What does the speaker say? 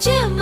Jim.